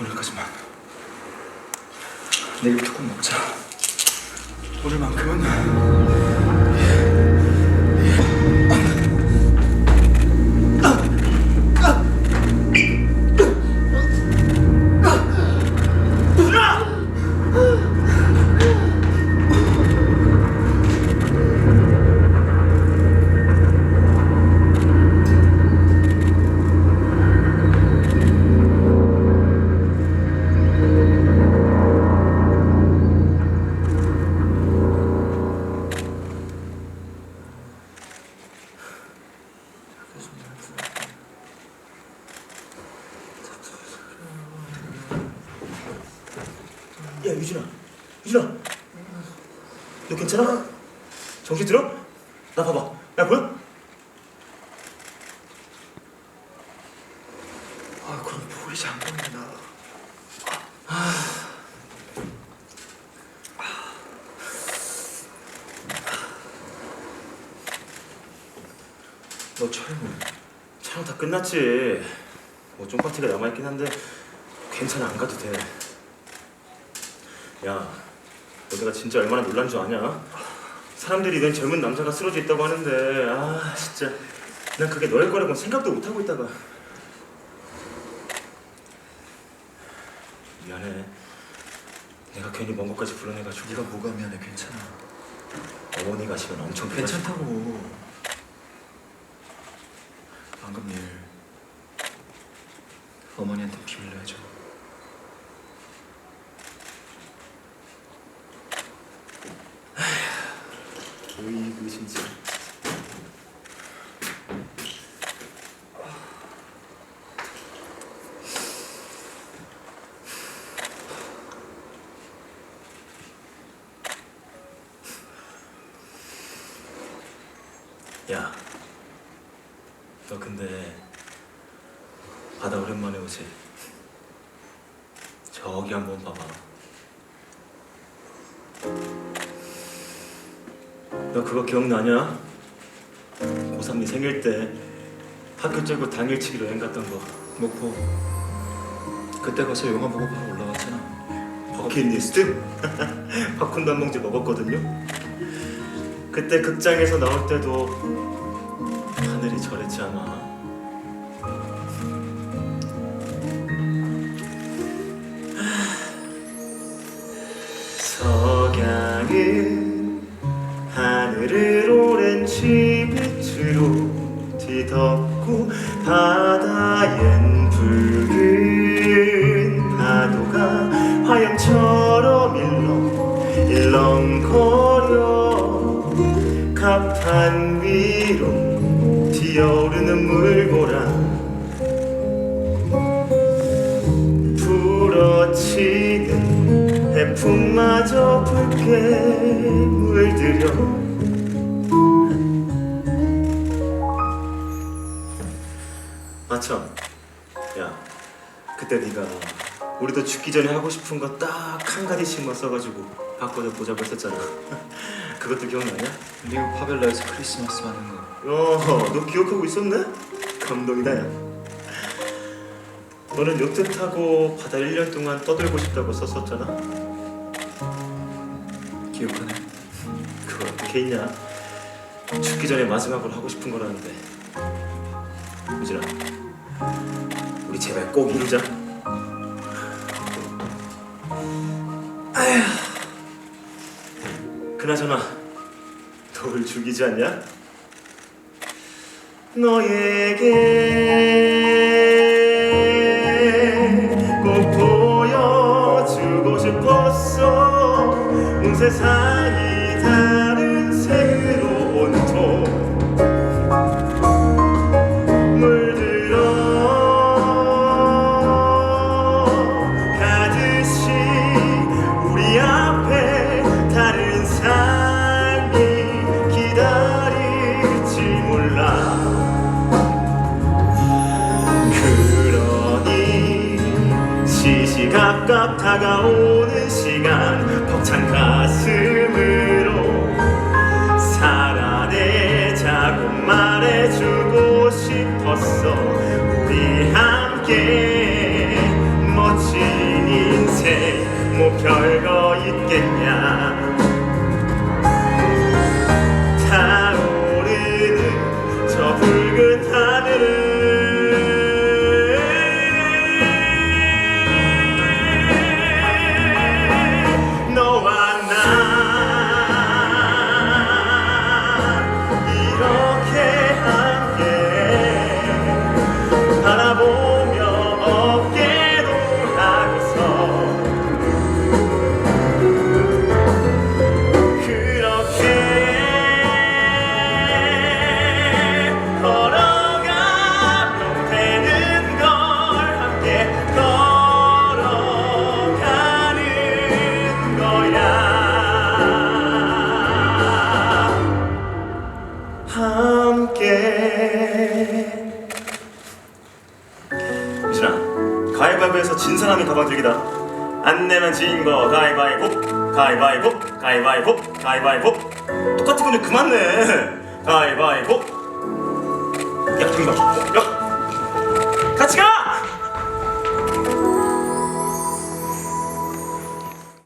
오늘까지만. 내일부터 꼭 먹자. 오늘만큼은. 야 유진아 유진아 너 괜찮아? 정신 들어? 나 봐봐 야 보여? 아, 그럼 보이지 안 보인다. 너 촬영 촬영 다 끝났지 뭐 좀 파티가 남아있긴 한데 괜찮아 안 가도 돼 야 너네가 진짜 얼마나 놀란 줄 아냐? 사람들이 넌 젊은 남자가 쓰러져 있다고 하는데 아 진짜 난 그게 너일 거라고는 생각도 못 하고 있다가 미안해 내가 괜히 먼 곳까지 불러내가지고 네가 뭐가 미안해, 괜찮아. 어머니 가시면 엄청 괜찮다고. 방금 일 어머니한테 비밀로 해줘. 어이구 진짜 야, 너 근데 바다 오랜만에 오지? 저기 한번 봐봐. 너 그거 기억나냐? 고3 네 생일 때 학교 째고 당일치기로 여행 갔던 거 목포. 그때 가서 영화 보고 바로 올라왔잖아. 버킷리스트? 팝콘도 한 봉지 먹었거든요 그때 극장에서 나올 때도 하늘이 저랬지 아마 석양은 갑판 위로 튀어오르는 물고랑 불어치는 해풍마저 붉게 물들여. 아참 야 그때 네가 우리도 죽기 전에 하고 싶은 거 딱 한 가지씩만 써가지고 바꿔서 보자고 했었잖아 그것도 기억나냐? 리우 파벨라에서 크리스마스 하는 거. 야너 기억하고 있었네? 감동이다 야 너는 요트 타고 바다 1년 동안 떠들고 싶다고 썼었잖아 기억하네. 그걸 어떻게 있냐 죽기 전에 마지막으로 하고 싶은 거라는데 우진아 우리 제발 꼭 이루자 그나저나 너를 죽이지 않냐? 너에게 꼭 보여주고 싶었어 온 세상이 다 시시각각 다가오는 시간 벅찬 가슴으로 살아내자고 말해주고 싶었어. 우리 함께 유진아 가위바위보에서 진 사람이 가방 들기다. 안 내면 진거 가위바위보 가위바위보 가위바위보 가위바위보. 똑같은 건좀 그만 내 가위바위보. 야 정답 야